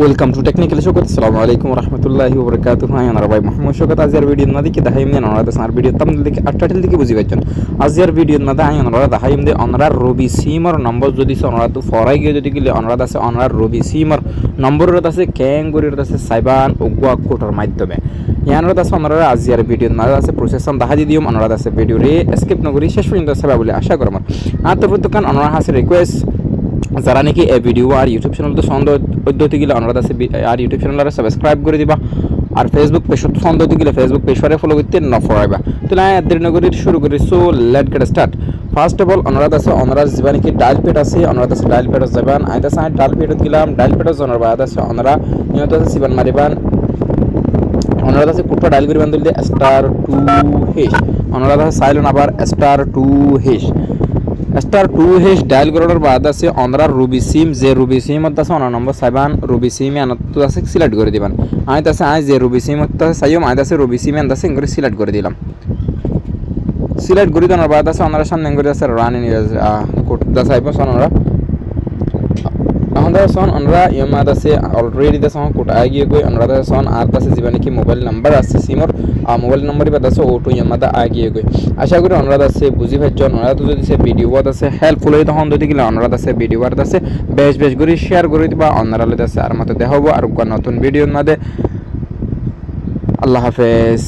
Welcome to technical শোকত আসসালামু আলাইকুম রহমতুল্লাহি ওবরাকাতুহ হাই আনার ভাই মোহাম্মদ শোকত আজিয়ার ভিডিও না দিকে দাহাইম দেন অনারা দাসার ভিডিও তাম দিকে আটটাটিল দিকে বুঝি পাইছেন আজিয়ার ভিডিও না দাহাই অনারা দাহাইম দে অনারা রবি সিমর নম্বর যদি অনারা তো ফরাই গিয়ে যদি গেলে অনারা আছে অনারা রবি সিমর নম্বরের আছে ক্যাঙ্গুরির আছে সাইবান ওগুয়া কোটার মাধ্যমে ইয়ানোর আছে অনারা আজিয়ার ভিডিও না আছে প্রসেসন দেখা দিও অনারা আছে ভিডিও রে স্কিপ নগরি শেষ পর্যন্ত সেবা বলে আশা করম আর তো দোকান অনারা হাসে রিকোয়েস্ট যারা নাকি এই ভিডিও আর ইউটিউব চ্যানেলতে সন্দেহ পদ্ধতি গেলে অনুরোধ আছে আর ইউটিউব চ্যানেলটা সাবস্ক্রাইব করে দিবা, আর ফেসবুক পেজ সন্দেহ গেলে ফেসবুক পেজরে ফলো করতে ন ফরাইবা তাহলে আমি দেরিনগরীর শুরু করি so let get start first of all অনুরোধ আছে, অনুরাধ যাবা নাকি ডাইল পেট আছে, অনুরোধ আছে ডাইল পেটত যাবান আইতা আছে ডাইল পেটত গেলাম ডাইল পেটত জনের আছে, অনরা নিহত আছে সিবান মারিবান। অনুরাধ আছে কুটপা ডাইল করি বান্ধব দিয়ে স্টার টু হেস অনুরাধ আছে সাইলন আবার star two hash star two hash dial করার বাদ আছে অন্ধ্রার রুবি সিম যে রুবি সিম আছে অন্য নম্বর সাইবান রুবি সিম আনত আছে সিলেক্ট করে দিবেন। আইত আছে, আই যে রুবি সিম আছে সাইম আইত আছে রুবি সিম আনত আছে ইংরে সিলেক্ট করে দিলাম। সিলেক্ট করে দেওয়ার বাদ আছে অনারা সামনে করে আছে রান ইন কোড দা সাইব অনরা ইমাদ আছে অলরেডি দা সন কোট আগিয়ে গই আমরা দা সন আর দা সে জীবনে কি মোবাইল নাম্বার আছে, সিমর মোবাইল নাম্বারই বাদ আছে ওটু ইমাদ আগিয়ে গই আশা করি অনুরাধ আছে বুঝি পাইছন অনুরাধ যদি সে ভিডিও আছে হেল্পফুল হই তখন যদি গেলে অনুরাধ আছে ভিডিও বাদ আছে, বেশ বেশ করে শেয়ার করে দিবা অন্যরা আছে আর মতো দেখাবো আর নতুন ভিডিওর মধ্যে আল্লাহ হাফেজ।